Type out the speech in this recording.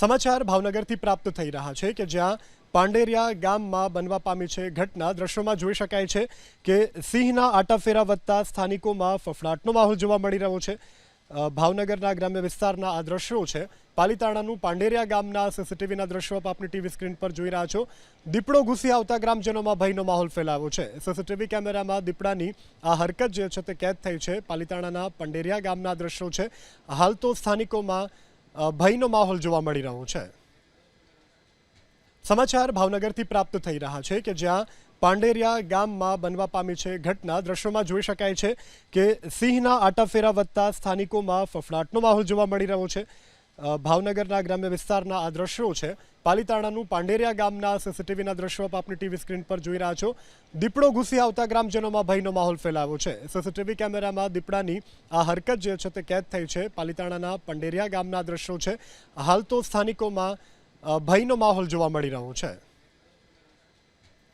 સમાચાર ભાવનગરથી પ્રાપ્ત થઈ રહ્યા છે કે જ્યાં પાંડેરિયા ગામમાં બનવા પામી છે ઘટના. દ્રશ્યોમાં જોઈ શકાય છે કે સિંહના આટાફેરા વધતા સ્થાનિકોમાં ફફડાટનો માહોલ જોવા મળી રહ્યો છે. ભાવનગરના ગ્રામ્ય વિસ્તારના આ દ્રશ્યો છે. પાલીતાણાનું પાંડેરિયા ગામના સીસીટીવીના દ્રશ્યો આપ આપની ટીવી સ્ક્રીન પર જોઈ રહ્યા છો. દીપડો ઘૂસી આવતા ગ્રામજનોમાં ભયનો માહોલ ફેલાયો છે. સીસીટીવી કેમેરામાં દીપડાની આ હરકત જે છે તે કેદ થઈ છે. પાલીતાણાના પાંડેરિયા ગામના દ્રશ્યો છે. હાલ તો સ્થાનિકોમાં ભયનો માહોલ જોવા મળી રહ્યો છે. સમાચાર ભાવનગરથી પ્રાપ્ત થઈ રહ્યા છે કે જ્યાં પાંડેરિયા ગામમાં બનવા પામી છે ઘટના. દ્રશ્યોમાં જોઈ શકાય છે કે સિંહના આટાફેરા વધતા સ્થાનિકોમાં ફફડાટનો માહોલ જોવા મળી રહ્યો છે. ભાવનગરના ગ્રામ્ય વિસ્તારના આ દ્રશ્યો છે. પાલીતાણાનું પાંડેરિયા ગામના સીસીટીવીના દ્રશ્યો આપ આપની ટીવી સ્ક્રીન પર જોઈ રહ્યા છો. દીપડો ઘૂસી આવતા ગ્રામજનોમાં ભયનો માહોલ ફેલાયો છે. સીસીટીવી કેમેરામાં દીપડાની આ હરકત જે છે તે કેદ થઈ છે. પાલીતાણાના પાંડેરિયા ગામના દ્રશ્યો છે. હાલ તો સ્થાનિકોમાં ભયનો માહોલ જોવા મળી રહ્યો છે.